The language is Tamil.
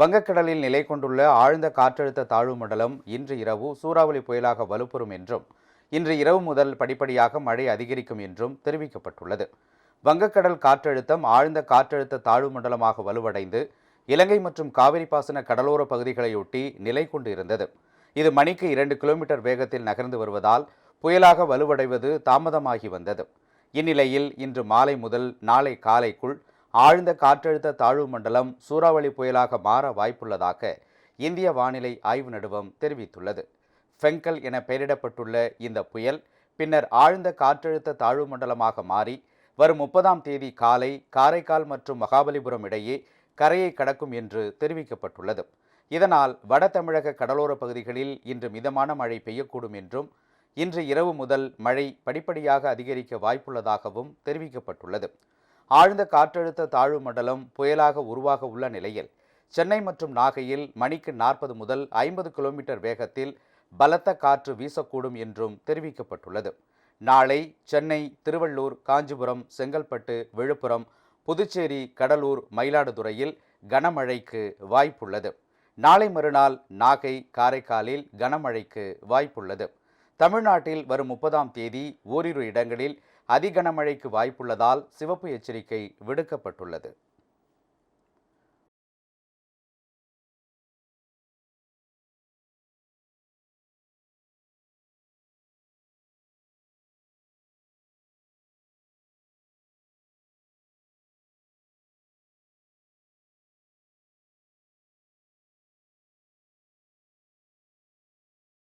வங்கக்கடலில் நிலை கொண்டுள்ள ஆழ்ந்த காற்றழுத்த தாழ்வு மண்டலம் இன்று இரவு சூறாவளி புயலாக வலுப்பெறும் என்றும் இன்று இரவு முதல் படிப்படியாக மழை அதிகரிக்கும் என்றும் தெரிவிக்கப்பட்டுள்ளது. வங்கக்கடல் காற்றழுத்தம் ஆழ்ந்த காற்றழுத்த தாழ்வு மண்டலமாக வலுவடைந்து இலங்கை மற்றும் காவிரி பாசன கடலோர பகுதிகளையொட்டி நிலை கொண்டு இருந்தது இது மணிக்கு இரண்டு கிலோமீட்டர் வேகத்தில் நகர்ந்து வருவதால் புயலாக வலுவடைவது தாமதமாகி வந்தது. இந்நிலையில் இன்று மாலை முதல் நாளை காலைக்குள் ஆழ்ந்த காற்றழுத்த தாழ்வு மண்டலம் சூறாவளி புயலாக மாற வாய்ப்புள்ளதாக இந்திய வானிலை ஆய்வு நடுவம் தெரிவித்துள்ளது. ஃபெங்கல் என பெயரிடப்பட்டுள்ள இந்த புயல் பின்னர் ஆழ்ந்த காற்றழுத்த தாழ்வு மண்டலமாக மாறி வரும் முப்பதாம் தேதி காலை காரைக்கால் மற்றும் மகாபலிபுரம் இடையே கரையை கடக்கும் என்று தெரிவிக்கப்பட்டுள்ளது. இதனால் வட தமிழக கடலோர பகுதிகளில் இன்று மிதமான மழை பெய்யக்கூடும் என்றும் இன்று இரவு முதல் மழை படிப்படியாக அதிகரிக்க வாய்ப்புள்ளதாகவும் தெரிவிக்கப்பட்டுள்ளது. ஆழ்ந்த காற்றழுத்த தாழ்வு மண்டலம் புயலாக உருவாக உள்ள நிலையில் சென்னை மற்றும் நாகையில் மணிக்கு நாற்பது முதல் ஐம்பது கிலோமீட்டர் வேகத்தில் பலத்த காற்று வீசக்கூடும் என்றும் தெரிவிக்கப்பட்டுள்ளது. நாளை சென்னை திருவள்ளூர் காஞ்சிபுரம் செங்கல்பட்டு விழுப்புரம் புதுச்சேரி கடலூர் மயிலாடுதுறையில் கனமழைக்கு வாய்ப்புள்ளது. நாளை மறுநாள் நாகை காரைக்காலில் கனமழைக்கு வாய்ப்புள்ளது. தமிழ்நாட்டில் வரும் முப்பதாம் தேதி ஓரிரு இடங்களில் அதிகனமழைக்கு வாய்ப்புள்ளதால் சிவப்பு எச்சரிக்கை விடுக்கப்பட்டுள்ளது.